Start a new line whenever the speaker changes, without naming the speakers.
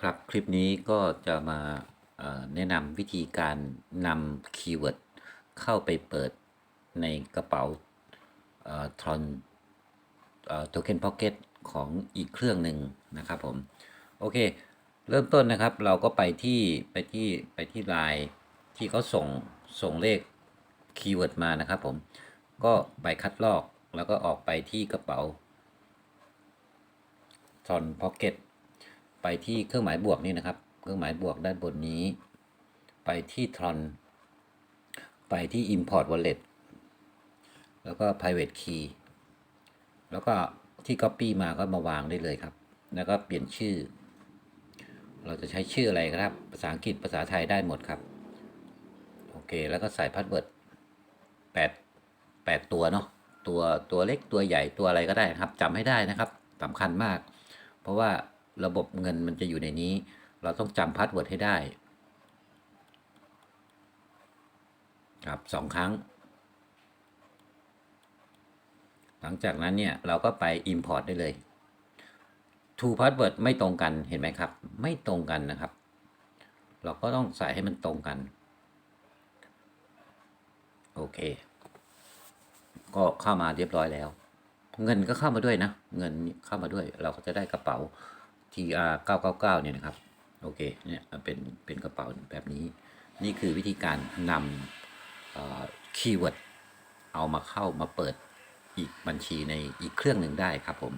ครับคลิปนี้ก็จะมาแนะนำวิธีการนำคีย์เวิร์ดเข้าไปเปิดในกระเป๋าทรอนโทเค็นพ็อกเก็ตของอีกเครื่องหนึ่งนะครับผม โอเค เริ่มต้นนะครับเราก็ไปที่ไปที่ไปที่ไลน์ที่เขาส่งส่งเลขคีย์เวิร์ดมานะครับผม ก็ไปคัดลอกแล้วก็ออกไปที่กระเป๋าทรอนพ็อกเก็ต ไปที่เครื่องหมายบวกนี่นะครับ เครื่องหมายบวกด้านบนนี้ ไปที่ tron ไปที่ import wallet แล้วก็ private key แล้วก็ที่ copy มาก็มาวางได้เลยครับ แล้วก็เปลี่ยนชื่อ เราจะใช้ชื่ออะไรครับ ภาษาอังกฤษ ภาษาไทยได้หมดครับ โอเค แล้วก็ใส่พาสเวิร์ดแปดแปดตัวเนาะ ตัว ตัวเล็ก ตัวใหญ่ ตัวอะไรก็ได้ครับจำให้ได้นะครับสำคัญมาก เพราะว่า ระบบเงินมันจะอยู่ในนี้ เราต้องจำพาสเวิร์ดให้ได้ ครับสองครั้ง หลังจากนั้นเนี่ยเราก็ไป Import ได้เลย two password ไม่ตรงกันเห็นไหมครับ ไม่ตรงกันนะครับ เราก็ต้องใส่ให้มันตรงกัน โอเค ก็เข้ามาเรียบร้อยแล้ว เงินก็เข้ามาด้วยนะ เงินเข้ามาด้วยเราก็จะได้กระเป๋า TR 999เนี่ยนะครับโอเคเนี่ยเป็นเป็นกระเป๋าแบบนี้ นี่คือวิธีการนำคีย์เวิร์ดเอามาเข้ามาเปิดอีกบัญชีในอีกเครื่องหนึ่งได้ครับผม